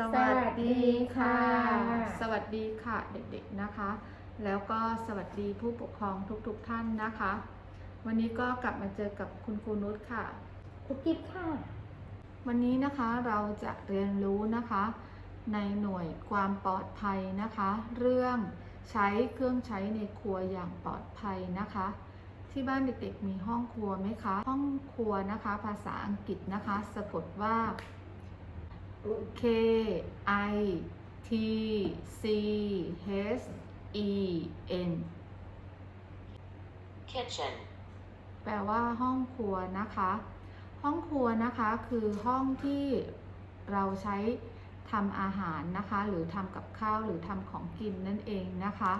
สวัสดีค่ะ สวัสดีค่ะเด็กๆนะคะ แล้วก็สวัสดีผู้ปกครองทุกๆท่านนะคะ วันนี้ก็กลับมาเจอกับคุณครูนุชค่ะคุกกิ๊บค่ะ วันนี้นะคะเราจะเรียนรู้นะคะ ในหน่วยความปลอดภัยนะคะ เรื่องใช้เครื่องใช้ในครัวอย่างปลอดภัยนะคะ ที่บ้านเด็กๆมีห้องครัวไหมคะ ห้องครัวนะคะ ภาษาอังกฤษนะคะ สะกดว่า K I T C H E N kitchen, แปลว่าห้องครัวนะคะ ห้องครัวนะคะคือห้องที่เราใช้ทำอาหารนะคะ หรือทำกับข้าวหรือทำของกินนั่นเองนะคะ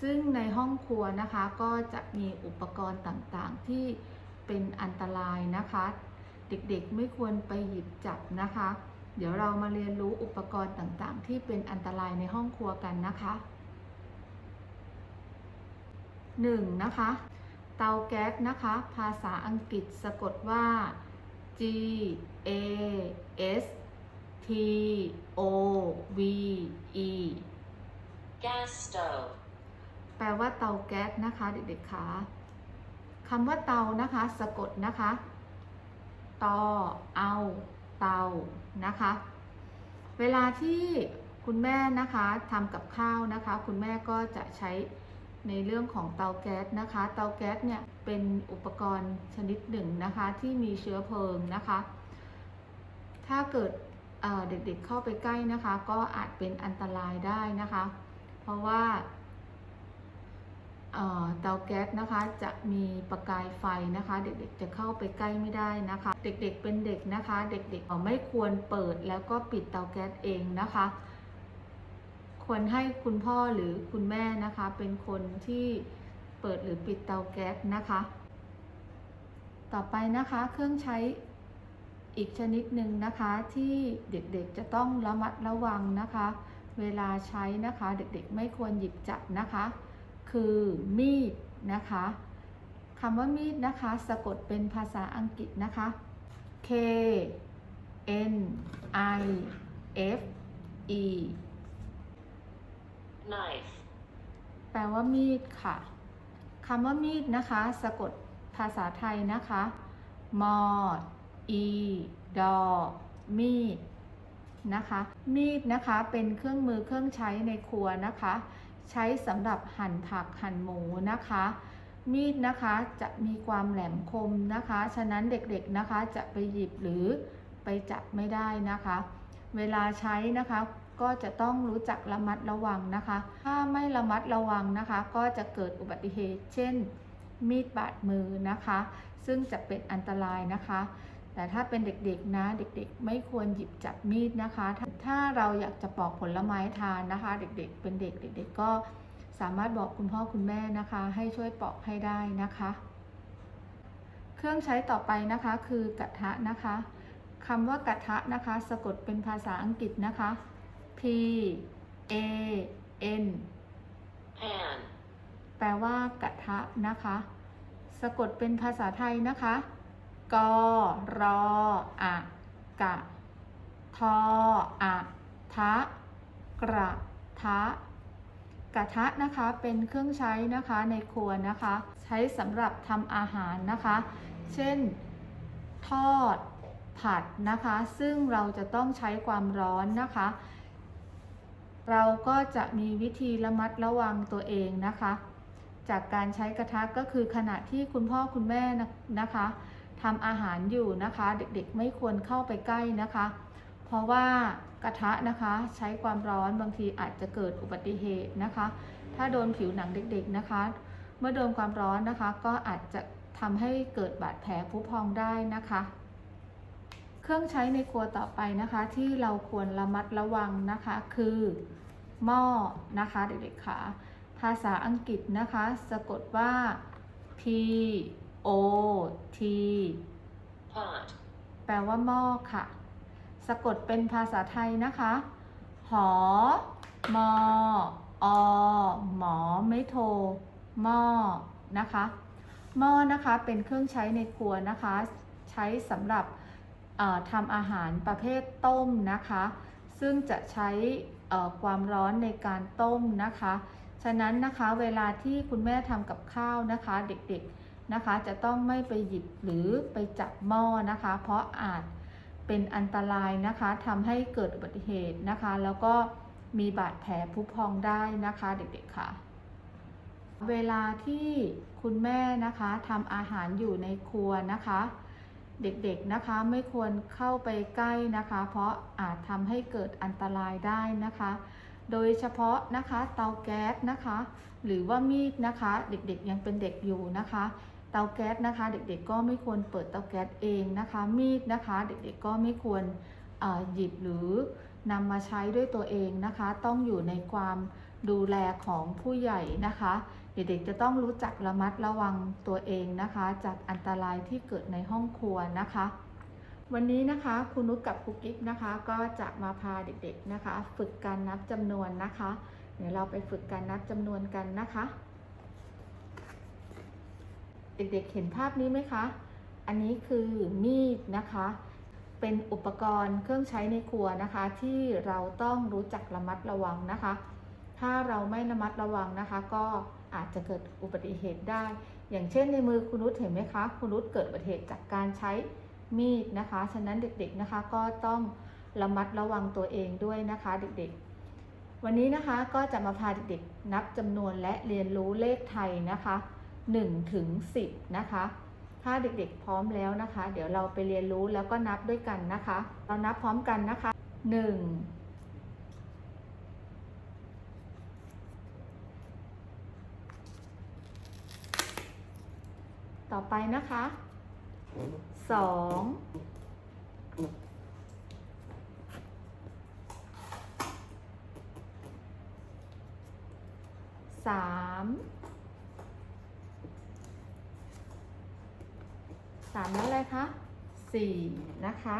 ซึ่งในห้องครัวนะคะก็จะมีอุปกรณ์ต่างๆ ที่เป็นอันตรายนะคะ เด็กๆไม่ควรไปหยิบจับนะคะ เดี๋ยวเรามาเรียนรู้อุปกรณ์ต่างๆ ที่เป็นอันตรายในห้องครัวกันนะคะ 1. นะคะ เตาแก๊สนะคะ ภาษาอังกฤษสะกดว่า G A S T O V E gas stove, แปลว่าเตาแก๊สนะคะเด็กๆคะคำว่าเตานะคะ สะกดนะคะ ตอเอา เตานะคะ เวลาที่คุณแม่นะคะทำกับข้าวนะคะ คุณแม่ก็จะใช้ในเรื่องของเตาแก๊สนะคะ เตาแก๊สเนี่ยเป็นอุปกรณ์ชนิดหนึ่งนะคะที่มีเชื้อเพลิงนะคะ ถ้าเกิดเอ่อเด็กๆเข้าไปใกล้นะคะ ก็อาจเป็นอันตรายได้นะคะ เพราะว่า เตาแก๊สนะคะจะมีประกายไฟนะคะ เด็กๆจะเข้าไปใกล้ไม่ได้นะคะ เด็กๆเป็นเด็กนะคะ เด็กๆไม่ควรเปิดแล้วก็ปิดเตาแก๊สเองนะคะ ควรให้คุณพ่อหรือคุณแม่นะคะ เป็นคนที่เปิดหรือปิดเตาแก๊สนะคะ ต่อไปนะคะเครื่องใช้อีกชนิดหนึ่งนะคะที่เด็กๆจะต้องระมัดระวังนะคะ เวลาใช้นะคะ เด็กๆไม่ควรหยิบจับนะคะ คือมีดนะคะคำว่ามีดนะคะ สะกดเป็นภาษาอังกฤษนะคะ K N I F E knife, แปลว่ามีดค่ะคำว่ามีดนะคะ สะกดภาษาไทยนะคะ มออีดอมีดนะคะ มีดนะคะเป็นเครื่องมือเครื่องใช้ในครัวนะคะ ใช้สำหรับหั่นผักหั่นหมูนะคะ มีดนะคะจะมีความแหลมคมนะคะ ฉะนั้นเด็กๆนะคะจะไปหยิบหรือไปจับไม่ได้นะคะ เวลาใช้นะคะก็จะต้องรู้จักระมัดระวังนะคะ ถ้าไม่ระมัดระวังนะคะ ก็จะเกิดอุบัติเหตุ เช่น มีดบาดมือนะคะ ซึ่งจะเป็นอันตรายนะคะ แต่ถ้าเป็นเด็กๆนะเด็กๆ ไม่ควรหยิบจับมีดนะคะถ้าถ้าเราอยากจะปอกผลไม้ทานนะคะ เด็กๆ เป็นเด็กเด็ก ๆ ก็สามารถบอกคุณพ่อคุณแม่นะคะ ให้ช่วยปอกให้ได้นะคะ เครื่องใช้ต่อไปนะคะคือกระทะนะคะคำว่ากระทะนะคะ สะกดเป็นภาษาอังกฤษนะคะ P A N pan, แปลว่ากระทะนะคะ สะกดเป็นภาษาไทยนะคะ กรออะกะทออะทะกระทะกระทะนะคะเป็นเครื่องใช้นะคะในครัวนะคะ ใช้สำหรับทำอาหารนะคะ เช่น ทอดผัดนะคะ ซึ่งเราจะต้องใช้ความร้อนนะคะ เราก็จะมีวิธีระมัดระวังตัวเองนะคะ จากการใช้กระทะก็คือขณะที่คุณพ่อคุณแม่นะนะคะ ทำอาหารอยู่นะคะ เด็กๆไม่ควรเข้าไปใกล้นะคะ เพราะว่ากระทะนะคะใช้ความร้อนบางทีอาจจะเกิดอุบัติเหตุนะคะ ถ้าโดนผิวหนังเด็กๆนะคะ เมื่อโดนความร้อนนะคะ ก็อาจจะทำให้เกิดบาดแผลผุพองได้นะคะ เครื่องใช้ในครัวต่อไปนะคะ ที่เราควรระมัดระวังนะคะ คือหม้อนะคะเด็กๆค่ะภาษาอังกฤษนะคะ สะกดว่า P O T pot, แปลว่าหม้อค่ะ สะกดเป็นภาษาไทยนะคะ หอ มอ อ หมอ ไม่โทหม้อ นะคะ หม้อนะคะเป็นเครื่องใช้ในครัวนะคะ ใช้สำหรับเอ่อทำอาหารประเภทต้มนะคะ ซึ่งจะใช้เอ่อความร้อนในการต้มนะคะ ฉะนั้นนะคะเวลาที่คุณแม่ทำกับข้าวนะคะ เด็กๆ นะคะ จะต้องไม่ไปหยิบหรือไปจับหม้อนะคะ เพราะอาจเป็นอันตรายนะคะทำให้เกิดอุบัติเหตุนะคะ แล้วก็มีบาดแผลผุพองได้นะคะเด็กๆค่ะ เวลาที่คุณแม่นะคะทำอาหารอยู่ในครัวนะคะ เด็กๆนะคะไม่ควรเข้าไปใกล้นะคะ เพราะอาจทำให้เกิดอันตรายได้นะคะ โดยเฉพาะนะคะเตาแก๊สนะคะ หรือว่ามีดนะคะ เด็กๆยังเป็นเด็กอยู่นะคะ เตาแก๊สนะคะ เด็กๆก็ไม่ควรเปิดเตาแก๊สเองนะคะ มีดนะคะ เด็กๆก็ไม่ควรหยิบหรือนำมาใช้ด้วยตัวเองนะคะ ต้องอยู่ในความดูแลของผู้ใหญ่นะคะ เด็กๆจะต้องรู้จักระมัดระวังตัวเองนะคะ จากอันตรายที่เกิดในห้องครัวนะคะ วันนี้นะคะคุณนุชกับครูกิ๊กนะคะ ก็จะมาพาเด็กๆนะคะ ฝึกการนับจำนวนนะคะ เดี๋ยวเราไปฝึกการนับจำนวนกันนะคะ เด็กๆเห็นภาพนี้ไหมคะ อันนี้คือมีดนะคะ เป็นอุปกรณ์เครื่องใช้ในครัวนะคะ ที่เราต้องรู้จักระมัดระวังนะคะ ถ้าเราไม่ระมัดระวังนะคะ ก็อาจจะเกิดอุบัติเหตุได้ อย่างเช่นในมือคุณนุชเห็นไหมคะ คุณนุชเกิดอุบัติเหตุจากการใช้มีดนะคะ ฉะนั้นเด็กๆนะคะก็ต้องระมัดระวังตัวเองด้วยนะคะเด็กๆ วันนี้นะคะก็จะมาพาเด็กๆนับจำนวนและเรียนรู้เลขไทยนะคะ 1ถึง10 นะคะ ถ้าเด็กๆพร้อมแล้วนะคะ เดี๋ยวเราไปเรียนรู้แล้วก็นับด้วยกันนะคะ เรานับพร้อมกันนะคะ 1 ต่อไปนะคะ 2 3 สามแล้วอะไรคะสี่นะคะ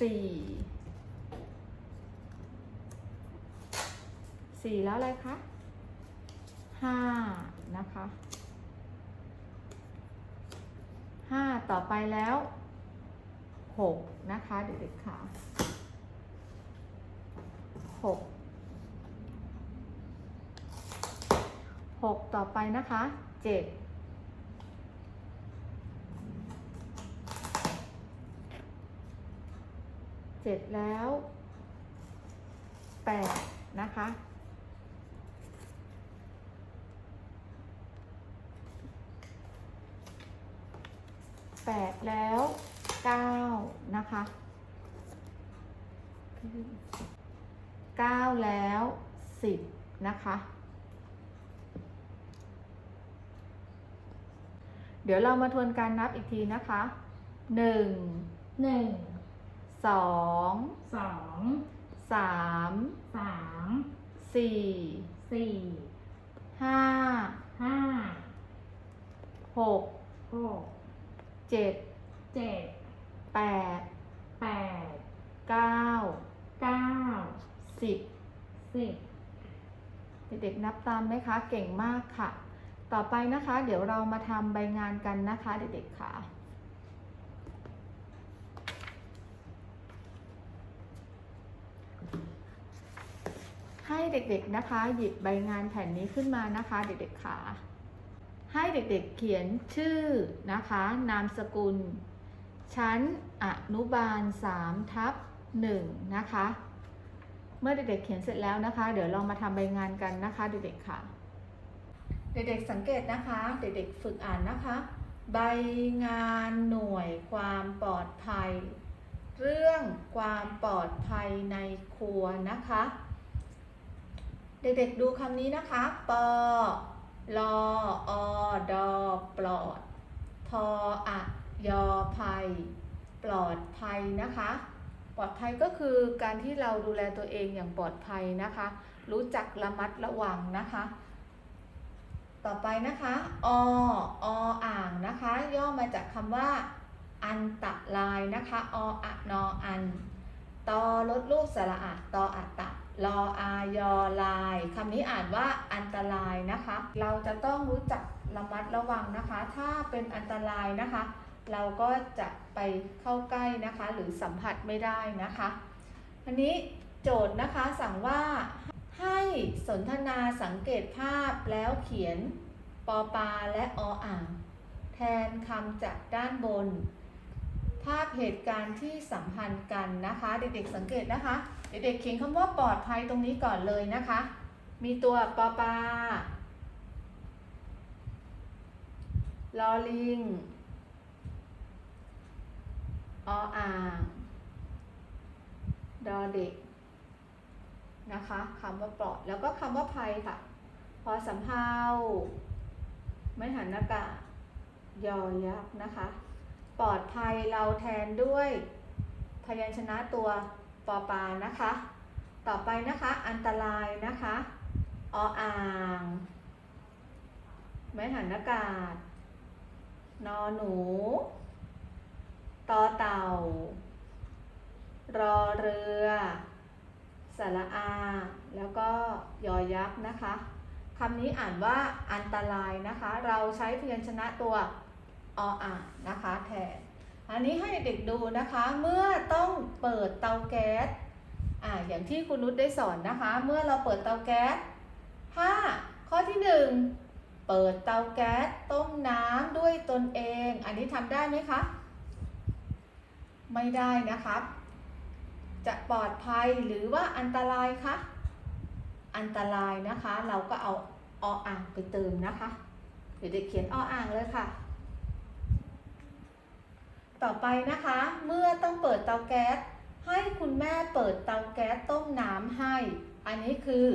สี่สี่แล้วอะไรคะห้านะคะห้าต่อไปแล้วหกนะคะเด็กๆค่ะหกหกต่อไปนะคะเจ็ด เจ็ดแล้วแปดนะคะแปดแล้วเก้านะคะเก้าแล้วสิบนะคะเดี๋ยวเรามาทวนการนับอีกทีนะคะหนึ่งหนึ่ง สองสองสามสามสี่สี่ห้าห้าหกหกเจ็ดเจ็ดแปดแปดเก้าเก้าสิบสิบเด็กๆนับตามไหมคะเก่งมากค่ะ ต่อไปนะคะ เดี๋ยวเรามาทำใบงานกันนะคะ เด็กๆค่ะ เด็กๆนะคะ หยิบใบงานแผ่นนี้ขึ้นมานะคะ เด็กๆค่ะ ให้เด็กๆเขียนชื่อนะคะ นามสกุล ชั้นอนุบาล3ทับ1นะคะ เมื่อเด็กๆเขียนเสร็จแล้วนะคะ เดี๋ยวเรามาทำใบงานกันนะคะ เด็กๆค่ะ เด็กๆสังเกตนะคะ เด็กๆฝึกอ่านนะคะ ใบงานหน่วยความปลอดภัย เรื่องความปลอดภัยในครัวนะคะ เด็กๆดูคำนี้นะคะ ปอลออดอปลอดทออะยอภัย ปลอดภัยนะคะ ปลอดภัยก็คือการที่เราดูแลตัวเองอย่างปลอดภัยนะคะ รู้จักระมัดระวังนะคะ ต่อไปนะคะ อออ่างนะคะ ย่อมาจากคำว่า อันตรายนะคะ ออะนออัน ตอลดลูกสระอะตออัตตะ รออายอลายคำนี้อ่านว่าอันตรายนะคะ เราจะต้องรู้จักระมัดระวังนะคะ ถ้าเป็นอันตรายนะคะ เราก็จะไปเข้าใกล้นะคะ หรือสัมผัสไม่ได้นะคะอันนี้โจทย์นะคะสั่งว่าให้สนทนาสังเกตภาพแล้วเขียนปอปาและออ่างแทนคำจากด้านบน ภาพเหตุการณ์ที่สัมพันธ์กันนะคะ เด็กๆสังเกตนะคะ เด็กๆเขียนคำว่าปลอดภัยตรงนี้ก่อนเลยนะคะ มีตัวปอปาลอลิงออ่างดอเด็กนะคะคำว่าปลอดแล้วก็คำว่าภัยค่ะ พอสำเภาไม่หันหน้ากากยอยักษ์นะคะ ปลอดภัยเราแทนด้วยพยัญชนะตัว ปอปานะคะ ต่อไปนะคะ อันตรายนะคะออ่าง ไม่หันหน้ากากนอหนู ตอเต่า รอเรือ สระอา แล้วก็ยอยักษ์นะคะคำนี้อ่านว่าอันตรายนะคะ เราใช้พยัญชนะตัวออ่างนะคะแทน อันนี้ให้เด็กดูนะคะ เมื่อต้องเปิดเตาแก๊สอ่าอย่างที่คุณนุชได้สอนนะคะ เมื่อเราเปิดเตาแก๊สถ้าข้อที่หนึ่งเปิดเตาแก๊สต้มน้ำด้วยตนเอง อันนี้ทำได้ไหมคะ ไม่ได้นะครับ จะปลอดภัยหรือว่าอันตรายคะอันตรายนะคะ เราก็เอาออ่างไปเติมนะคะ เดี๋ยวเด็กเขียนออ่างเลยค่ะ ต่อไปนะคะ เมื่อต้องเปิดเตาแก๊สให้คุณแม่เปิดเตาแก๊สต้มน้ำให้ อันนี้คือ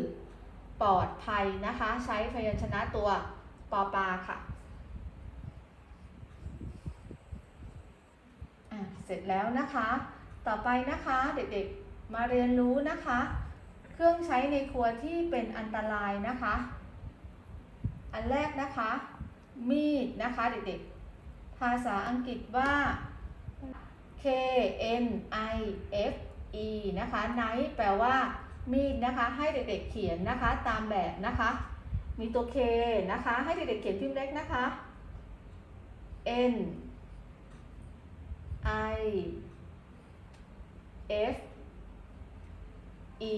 ปลอดภัยนะคะ ใช้พยัญชนะตัวปอปาค่ะอะเสร็จแล้วนะคะ ต่อไปนะคะเด็กๆมาเรียนรู้นะคะ เครื่องใช้ในครัวที่เป็นอันตรายนะคะ อันแรกนะคะ มีดนะคะเด็กๆ ภาษาอังกฤษว่า K N I F E นะคะ knife แปลว่ามีดนะคะ ให้เด็กๆเขียนนะคะตามแบบนะคะ มีตัว K นะคะ ให้เด็กๆเขียนพิมพ์เล็กนะคะ N I F E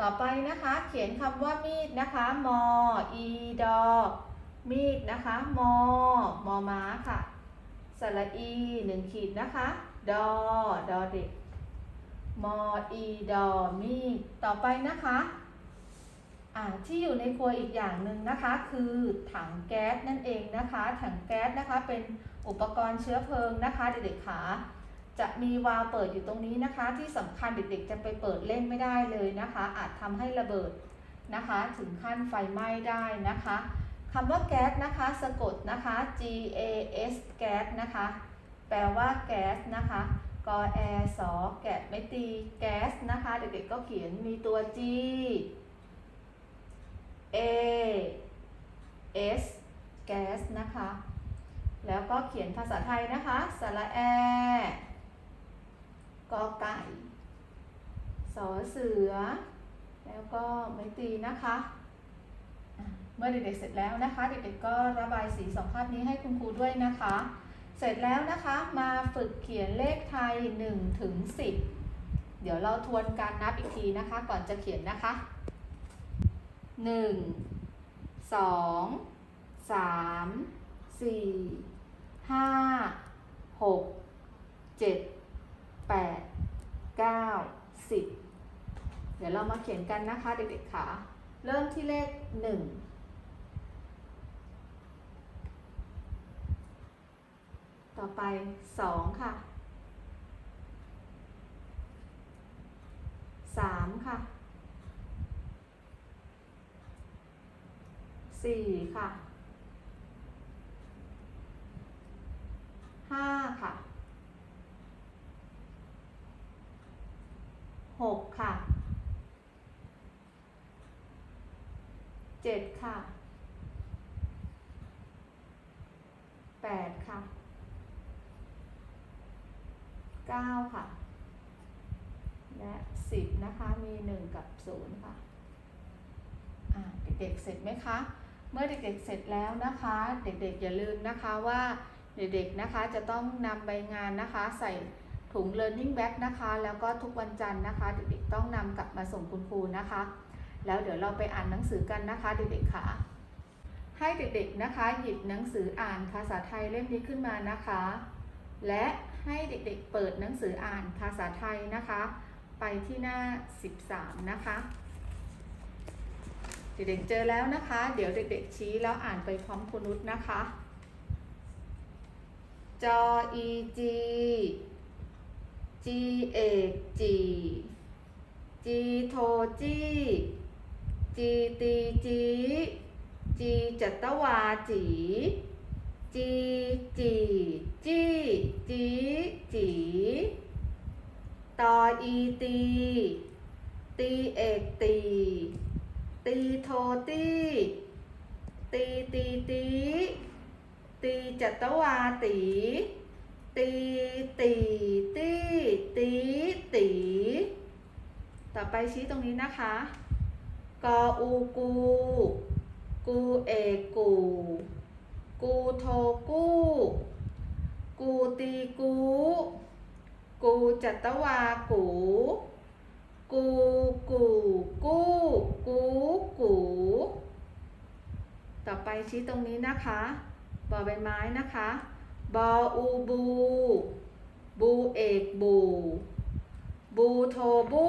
ต่อไปนะคะ เขียนคำว่ามีดนะคะม e ดอมีดนะคะมมอม้าค่ะ สระอีหนึ่งขีดนะคะ ดอ ดอเด็ก มอ อีดอมีต่อไปนะคะอ่าที่อยู่ในครัวอีกอย่างหนึ่งนะคะ คือถังแก๊สนั่นเองนะคะ ถังแก๊สนะคะเป็นอุปกรณ์เชื้อเพลิงนะคะ เด็กๆขาจะมีวาล์วเปิดอยู่ตรงนี้นะคะ ที่สำคัญเด็กๆ จะไปเปิดเล่นไม่ได้เลยนะคะ อาจทำให้ระเบิดนะคะ ถึงขั้นไฟไหม้ได้นะคะ คำว่าแก๊สนะคะสะกดนะคะ G A S แก๊สนะคะ แปลว่าแก๊สนะคะกอแอสอแกะไม่ตีแก๊สนะคะ เด็กๆก็เขียนมีตัว G A S แก๊สนะคะ แล้วก็เขียนภาษาไทยนะคะสระแอกอไก่ สอเสือ แล้วก็ไม่ตีนะคะอะ เมื่อเด็กๆเสร็จแล้วนะคะ เด็กๆก็ระบายสีสองภาพนี้ให้คุณครูด้วยนะคะ เสร็จแล้วนะคะมาฝึกเขียนเลขไทย1ถึง10 เดี๋ยวเราทวนการนับอีกทีนะคะ ก่อนจะเขียนนะคะ 1 2 3 4 5 6 7 8 9 10 เดี๋ยวเรามาเขียนกันนะคะเด็กๆค่ะ เริ่มที่เลข 1 ไปสองค่ะสามค่ะสี่ค่ะห้าค่ะหกค่ะเจ็ดค่ะแปดค่ะ เก้าค่ะ และสิบนะคะ มีหนึ่งกับศูนย์ค่ะเด็กๆเสร็จไหมคะ เมื่อเด็กๆเสร็จแล้วนะคะ เด็กๆอย่าลืมนะคะว่าเด็กๆนะคะจะต้องนำใบงานนะคะ ใส่ถุง learning bag นะคะ แล้วก็ทุกวันจันทร์นะคะ เด็กๆต้องนำกลับมาส่งคุณครูนะคะ แล้วเดี๋ยวเราไปอ่านหนังสือกันนะคะเด็กๆค่ะ ให้เด็กๆนะคะ หยิบหนังสืออ่านภาษาไทยเล่มนี้ขึ้นมานะคะ และ ให้เด็กๆเปิดหนังสืออ่านภาษาไทยนะคะ ไปที่หน้า 13 นะคะ เด็กๆเจอแล้วนะคะ เดี๋ยวเด็กๆชี้แล้วอ่านไปพร้อมคุณนุชนะคะจออีจีจีเอกจีจีโทจีจีตีจีจีจัตวาจี จีจีจีจีจีตออีตี ตีเอกตี ตีโทตีตีตีตีตีจัตวาตีตีตีตีตีตีต่อไปชี้ตรงนี้นะคะ กออูกู กูเอกู กูโทกูกูตีกู กูจัตวากู กูกูกูกูกู ต่อไปชี้ตรงนี้นะคะบอใบไม้นะคะ บออูบู บูเอกบู บูโทบู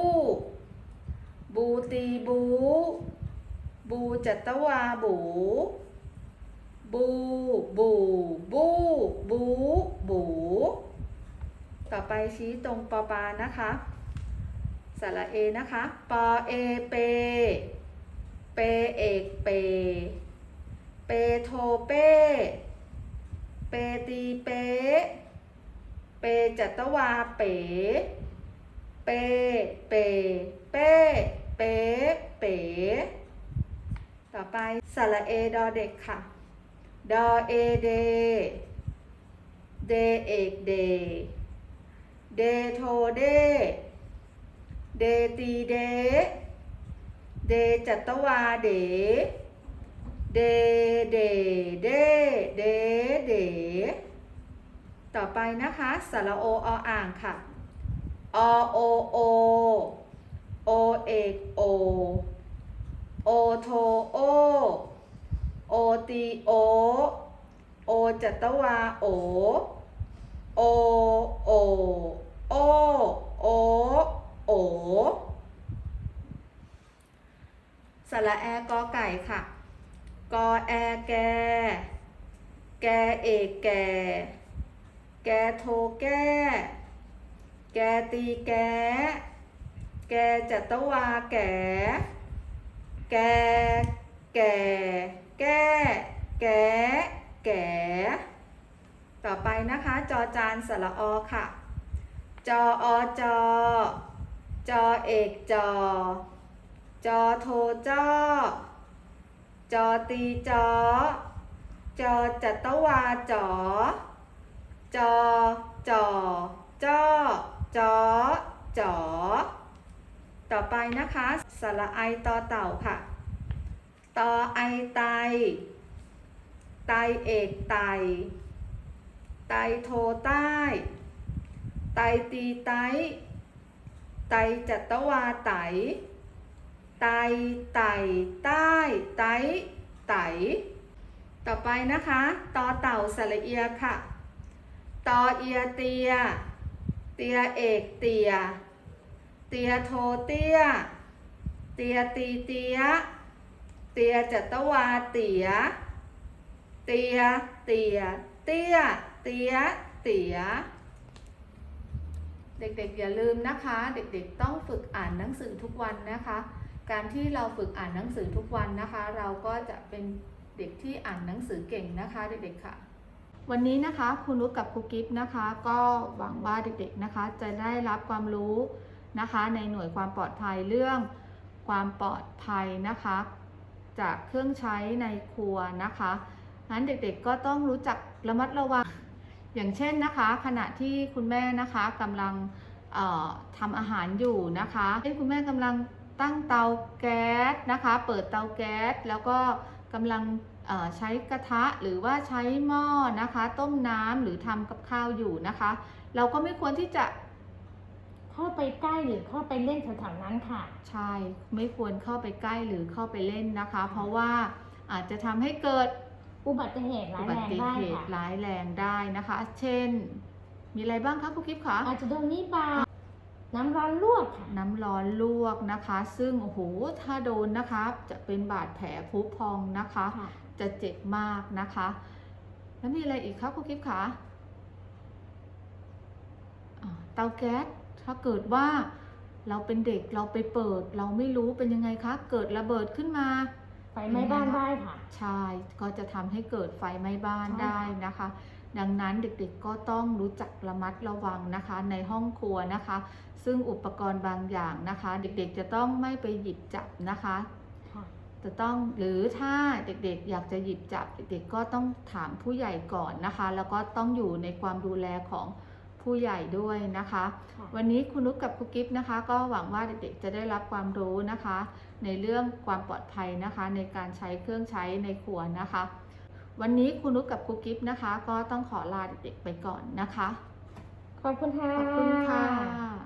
บูตีบู บูจัตวาบู บู บู บู บู บู ต่อไปชี้ตรงปอปานะคะ สระเอนะคะ ปอเอเป เปเอกเป เปโทเป เปตีเป เปจัตวาเป เป เป เป เป เป ต่อไปสระเอดอเด็กค่ะ ดอเอเด เดเอกเด เดโทเด เดตีเด เดจัตวาเด เด เด เด เด เด ต่อไปนะคะสระโอออ่างค่ะอโอโอ โอเอกโอ โอโทโอ โอตีโอ โอจัตวาโอ โอ โอ โอ โอ โอ สระแอกอไก่ค่ะ กอแอแก แกเอกแก แกโทแก แกตีแก แกจัตวาแก แก แก แกแก่แก่ต่อไปนะคะ จอจานสระอค่ะ จออจอ จอเอกจอ จอโทจอ จอตีจอ จอจัตวาจอ จอจอจอจอจอ ต่อไปนะคะ สระไอต่อเต่าค่ะ ต่อไอไต ไตเอกไต ไตโทใต้ ไตตีไต ไตจัตวาไต ไตไตใต้ ไตไต ต่อไปนะคะตอเต่าสระเอียค่ะตอเอียเตีย เตียเอกเตีย เตียโทเตีย เตียตีเตียเตียจัตวาเตีย เตีย เตีย เตียเตีย เตีย เด็กๆ อย่าลืมนะคะ เด็กๆ ต้องฝึกอ่านหนังสือทุกวันนะคะ การที่เราฝึกอ่านหนังสือทุกวันนะคะ เราก็จะเป็นเด็กที่อ่านหนังสือเก่งนะคะเด็กๆ ค่ะ วันนี้นะคะครูนุชกับครูกิฟ์นะคะ ก็หวังว่าเด็กๆ นะคะ จะได้รับความรู้นะคะ ในหน่วยความปลอดภัยเรื่องความปลอดภัยนะคะ จากเครื่องใช้ในครัวนะคะงั้นเด็กๆก็ต้องรู้จักระมัดระวัง อย่างเช่นนะคะ ขณะที่คุณแม่นะคะกำลังเอ่อทำอาหารอยู่นะคะเช่นคุณแม่กำลังตั้งเตาแก๊สนะคะ เปิดเตาแก๊สแล้วก็กำลังใช้กระทะหรือว่าใช้หม้อนะคะ ต้มน้ำหรือทำกับข้าวอยู่นะคะ เราก็ไม่ควรที่จะ เข้าไปใกล้หรือเข้าไปเล่นแถวๆนั้นค่ะ ใช่ไม่ควรเข้าไปใกล้หรือเข้าไปเล่นนะคะ เพราะว่าอาจจะทำให้เกิดอุบัติเหตุร้าอุยบัแรงติได้เหตุค่ะร้ายแรงได้นะคะ เช่น มีอะไรบ้างคะครูกิฟคะ อาจจะโดนนี่บาดน้ำร้อนลวกค่ะน้ำร้อนลวกนะคะ ซึ่งโอ้โหถ้าโดนนะคะ จะเป็นบาดแผลพุพองนะคะ ค่ะ จะเจ็บมากนะคะ แล้วมีอะไรอีกคะครูกิฟคะอ่าเตาแก๊ส ถ้าเกิดว่าเราเป็นเด็กเราไปเปิด เราไม่รู้เป็นยังไงคะ เกิดระเบิดขึ้นมา ไฟไหม้บ้านได้ค่ะ ใช่ ก็จะทำให้เกิดไฟไหม้บ้านใช่ค่ะได้นะคะ ดังนั้นเด็กๆก็ต้องรู้จักระมัดระวังนะคะ ในห้องครัวนะคะ ซึ่งอุปกรณ์บางอย่างนะคะ เด็กๆจะต้องไม่ไปหยิบจับนะคะค่ะจะต้องหรือถ้าเด็กๆ อยากจะหยิบจับเด็กๆก็ต้องถามผู้ใหญ่ก่อนนะคะ แล้วก็ต้องอยู่ในความดูแลของ ผู้ใหญ่ด้วยนะคะค่ะวันนี้คุณนุกกับครูกิฟนะคะ ก็หวังว่าเด็กๆจะได้รับความรู้นะคะ ในเรื่องความปลอดภัยนะคะ ในการใช้เครื่องใช้ในครัวนะคะ วันนี้คุณนุกกับครูกิฟนะคะ ก็ต้องขอลาเด็กๆไปก่อนนะคะ ขอบคุณค่ะขอบคุณค่ะ